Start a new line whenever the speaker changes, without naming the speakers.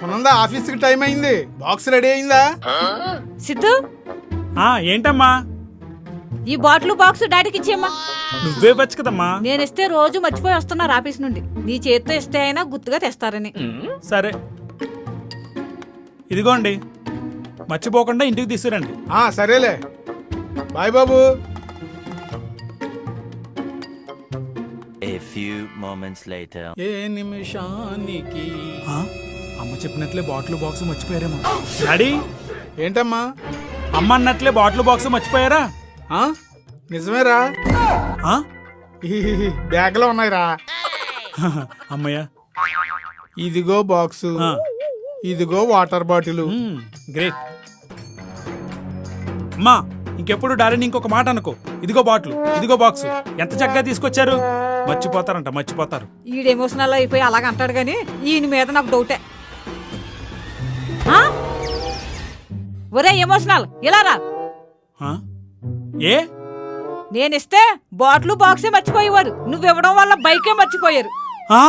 సునంద ఆఫీస్కి టైం అయింది. Box ready అయిందా?
సిద్ధు?
ఆ ఏంటమ్మా?
ఈ బాటిల్ బాక్స్ డాడీకి ఇచ్చేయమ్మా.
నువ్వే వచ్చు కదమ్మా
నేను ఇస్తే రోజు మర్చిపోయి వస్తున్నారు ఆఫీస్ నుండి. నీ చేతితో ఇస్తే అయినా గుర్తుగా తెస్తారని.
సరే. ఇదిగోండి. మర్చిపోకుండా ఇంటికి తీసుకురండి.
ఆ సరేలే. బాయ్ బాబు.
A few moments later.
ఏ నిమిషానికి.
ఆ? చెప్పినట్లే బాటిల్ బాక్స్ మర్చిపోయారేమో. డాడీ?
ఏంటమ్మా?
అమ్మ అన్నట్లే బాటిల్ బాక్స్ మర్చిపోయారా?
ఆ? నిజమేరా?
ఆ?
బ్యాగ్లో ఉన్నాయిరా.
అమ్మయ్య.
ఇదిగో బాక్సు.
ఆ.
ఇదిగో వాటర్ బాటిల్.
మ్మ్, గ్రేట్. అమ్మా ఇంకెప్పుడు డాడీని ఇంకొక మాట అనుకో. ఇదిగో బాటిల్ ఇదిగో బాక్స్. ఎంత చక్కగా తీసుకొచ్చారు? మర్చిపోతారంట మర్చిపోతారు.
ఈడు ఎమోషనల్ అయిపోయి అలాగ అంటాడు గాని ఈయన మీద నాకు డౌటే ఒరే ఎమోషనల్ ఇలా రా?
ఏ?
నేనిస్తే బాటిల్ బాక్సే మర్చిపోయేవారు నువ్వు ఇవ్వడం వల్ల బైకే మర్చిపోయారు.
ఆ?